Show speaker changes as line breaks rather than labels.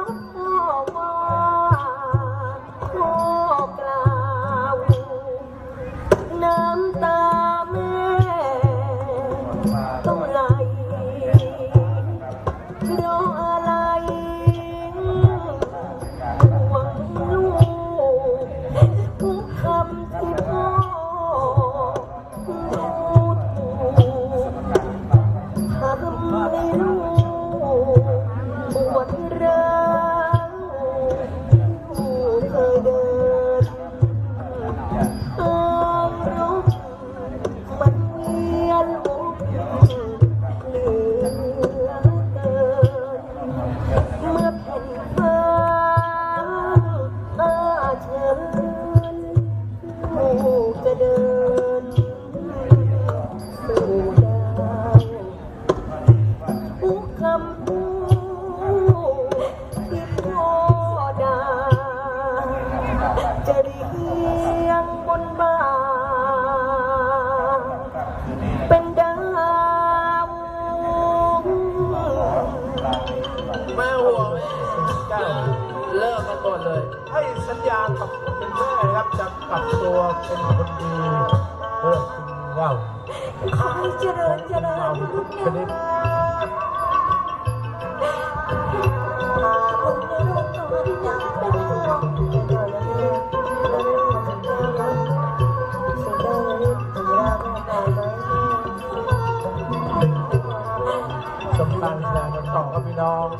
哦。 แม่ห่วง
แม่เลิกกันหมดเลย
ให้สัญญากับคุณแม่ครับจะกลับตัวเป็นคนดีเพื่อคุณว่า
ขอให้เจริญเจริญลูกนะ No.